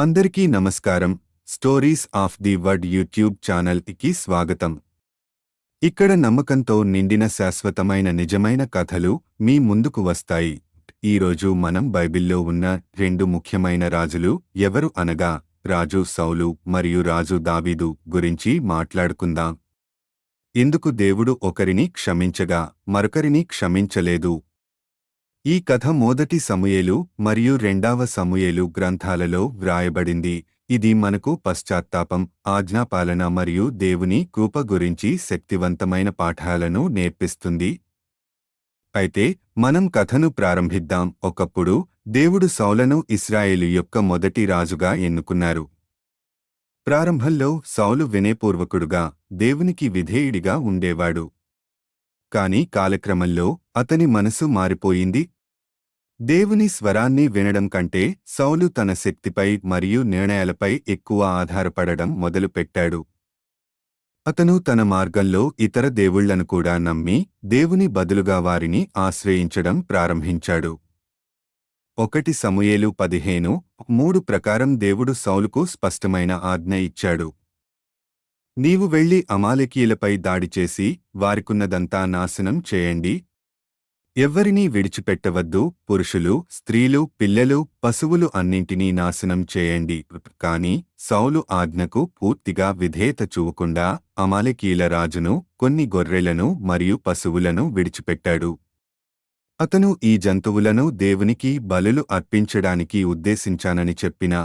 అందరికీ నమస్కారం. Stories of the word YouTube ఛానల్కి స్వాగతం. ఇక్కడ నమ్మకంతో నిండిన శాశ్వతమైన నిజమైన కథలు మీ ముందుకు వస్తాయి. ఈరోజు మనం బైబిల్లో ఉన్న రెండు ముఖ్యమైన రాజులు ఎవరు అనగా రాజు సౌలు మరియు రాజు దావీదు గురించి మాట్లాడుకుందాం. ఎందుకు దేవుడు ఒకరిని క్షమించగా మరొకరిని క్షమించలేదు. ఈ కథ మొదటి సమూయేలు మరియు రెండవ సమూయేలు గ్రంథాలలో వ్రాయబడింది. ఇది మనకు పశ్చాత్తాపం ఆజ్ఞాపాలన మరియు దేవుని కృప గురించి శక్తివంతమైన పాఠాలను నేర్పిస్తుంది. అయితే మనం కథను ప్రారంభిద్దాం. ఒకప్పుడు దేవుడు సౌలను ఇస్రాయేలు యొక్క మొదటి రాజుగా ఎన్నుకున్నారు. ప్రారంభంలో సౌలు వినయపూర్వకుడుగా దేవునికి విధేయుడిగా ఉండేవాడు. కాని కాలక్రమంలో అతని మనసు మారిపోయింది. దేవుని స్వరాన్ని వినడం కంటే సౌలు తన శక్తిపై మరియు నిర్ణయాలపై ఎక్కువ ఆధారపడడం మొదలుపెట్టాడు. అతను తన మార్గంలో ఇతర దేవుళ్ళను కూడా నమ్మి దేవుని బదులుగా వారిని ఆశ్రయించడం ప్రారంభించాడు. ఒకటి సమూయేలు పదిహేను మూడు ప్రకారం దేవుడు సౌలుకు స్పష్టమైన ఆజ్ఞ ఇచ్చాడు. నీవు వెళ్ళి అమాలకీయులపై దాడి చేసి వారికున్నదంతా నాశనం చేయండి. ఎవ్వరినీ విడిచిపెట్టవద్దు. పురుషులు స్త్రీలు పిల్లలు పశువులు అన్నింటినీ నాశనం చేయండి. కాని సౌలు ఆజ్ఞకు పూర్తిగా విధేయత చూవకుండా అమాలకీయుల రాజును కొన్ని గొర్రెలను మరియు పశువులను విడిచిపెట్టాడు. అతను ఈ జంతువులను దేవునికి బలులు అర్పించడానికి ఉద్దేశించానని చెప్పినా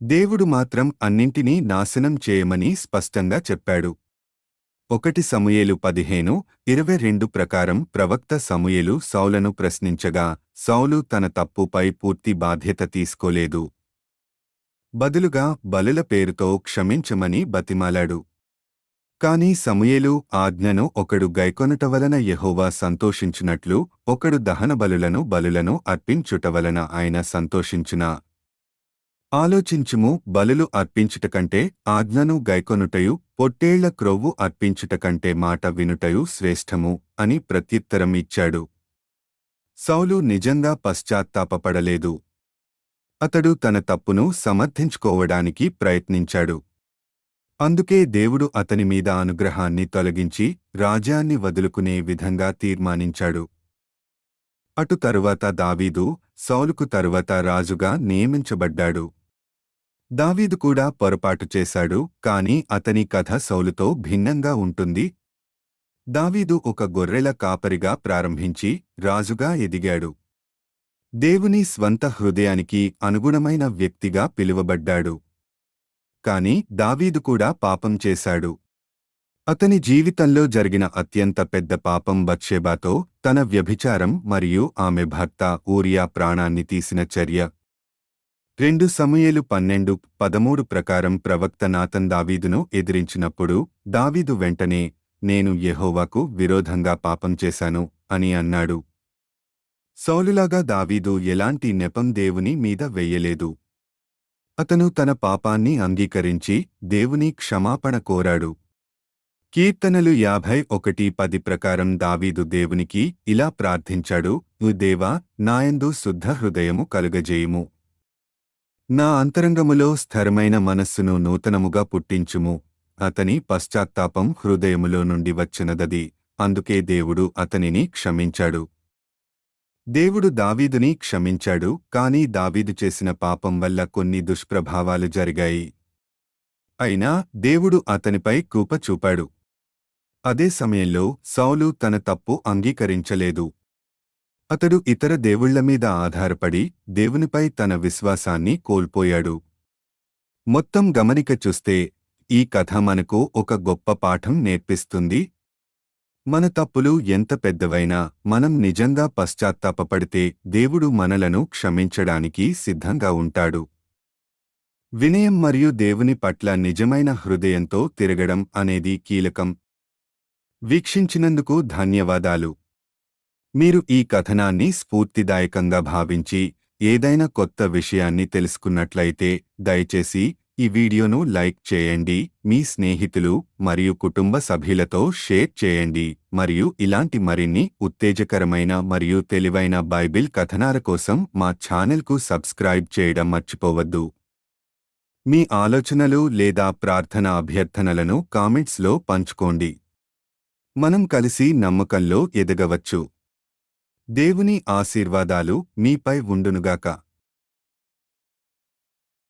దేవుడు మాత్రం అన్నింటినీ నాశనం చేయమని స్పష్టంగా చెప్పాడు. ఒకటి సమూయేలు పదిహేను ఇరవై రెండు ప్రకారం ప్రవక్త సమూయేలు సౌలను ప్రశ్నించగా సౌలు తన తప్పుపై పూర్తి బాధ్యత తీసుకోలేదు. బదులుగా బలుల పేరుతో క్షమించమని బతిమాలాడు. కాని సమూయేలు ఆజ్ఞను ఒకడు గైకొనుట వలన యహోవా సంతోషించినట్లు ఒకడు దహన బలులను బలులను అర్పించుట వలన ఆయన సంతోషించునా? ఆలోచించుము బలులు అర్పించుటకంటే ఆజ్ఞను గైకొనుటయు పొట్టేళ్ళ క్రొవ్వు అర్పించుటకంటే మాట వినుటయు శ్రేష్టము అని ప్రత్యుత్తరం ఇచ్చాడు. సౌలు నిజంగా పశ్చాత్తాపపడలేదు. అతడు తన తప్పును సమర్థించుకోవడానికి ప్రయత్నించాడు. అందుకే దేవుడు అతని మీద అనుగ్రహాన్ని తొలగించి రాజ్యాన్ని వదులుకునే విధంగా తీర్మానించాడు. అటు తరువాత దావీదు సౌలుకు తరువాత రాజుగా నియమించబడ్డాడు. దావీదు కూడా పొరపాటు చేశాడు కాని అతని కథ సౌలుతో భిన్నంగా ఉంటుంది. దావీదు ఒక గొర్రెల కాపరిగా ప్రారంభించి రాజుగా ఎదిగాడు. దేవుని స్వంత హృదయానికి అనుగుణమైన వ్యక్తిగా పిలువబడ్డాడు. కాని దావీదు కూడా పాపం చేశాడు. అతని జీవితంలో జరిగిన అత్యంత పెద్ద పాపం బత్షేబాతో తన వ్యభిచారం మరియు ఆమె భర్త ఊరియా ప్రాణాన్ని తీసిన చర్య రెండు సమయలు పన్నెండు పదమూడు ప్రకారం ప్రవక్త నాతన్ దావీదును ఎదిరించినప్పుడు దావీదు వెంటనే నేను యెహోవాకు విరోధంగా పాపం చేశాను అని అన్నాడు. సౌలులాగా దావీదు ఎలాంటి నెపం దేవుని మీద వెయ్యలేదు. అతను తన పాపాన్ని అంగీకరించి దేవుని క్షమాపణ కోరాడు. కీర్తనలు యాభై ఒకటి పది ప్రకారం దావీదు దేవునికి ఇలా ప్రార్థించాడు దేవా నాయందు శుద్ధ హృదయము కలుగజేయుము. నా అంతరంగములో స్థిరమైన మనస్సును నూతనముగా పుట్టించుము. అతని పశ్చాత్తాపం హృదయములో నుండి వచ్చినదది. అందుకే దేవుడు అతనిని క్షమించాడు. దేవుడు దావీదుని క్షమించాడు కాని దావీదు చేసిన పాపం వల్ల కొన్ని దుష్ప్రభావాలు జరిగాయి. అయినా దేవుడు అతనిపై కూప చూపాడు. అదే సమయంలో సౌలు తన తప్పు అంగీకరించలేదు. అతడు ఇతర దేవుళ్ళ మీద ఆధారపడి దేవునిపై తన విశ్వాసాన్ని కోల్పోయాడు. మొత్తం గమనిక చూస్తే ఈ కథ మనకు ఒక గొప్ప పాఠం నేర్పిస్తుంది. మన తప్పులు ఎంత పెద్దవైనా మనం నిజంగా పశ్చాత్తాపపడితే దేవుడు మనలను క్షమించడానికి సిద్ధంగా ఉంటాడు. వినయం మరియు దేవుని పట్ల నిజమైన హృదయంతో తిరగడం అనేది కీలకం. వీక్షించినందుకు ధన్యవాదాలు. మీరు ఈ కథనాన్ని స్ఫూర్తిదాయకంగా భావించి ఏదైనా కొత్త విషయాన్ని తెలుసుకున్నట్లయితే దయచేసి ఈ వీడియోను లైక్ చేయండి మీ స్నేహితులు మరియు కుటుంబ సభ్యులతో షేర్ చేయండి మరియు ఇలాంటి మరిన్ని ఉత్తేజకరమైన మరియు తెలివైన బైబిల్ కథనాల కోసం మా ఛానల్కు సబ్స్క్రైబ్ చేయడం మర్చిపోవద్దు. మీ ఆలోచనలు లేదా ప్రార్థన అభ్యర్థనలను కామెంట్స్లో పంచుకోండి. మనం కలిసి నమ్మకంలో ఎదగవచ్చు. దేవుని ఆశీర్వాదాలు మీపై ఉండునుగాక.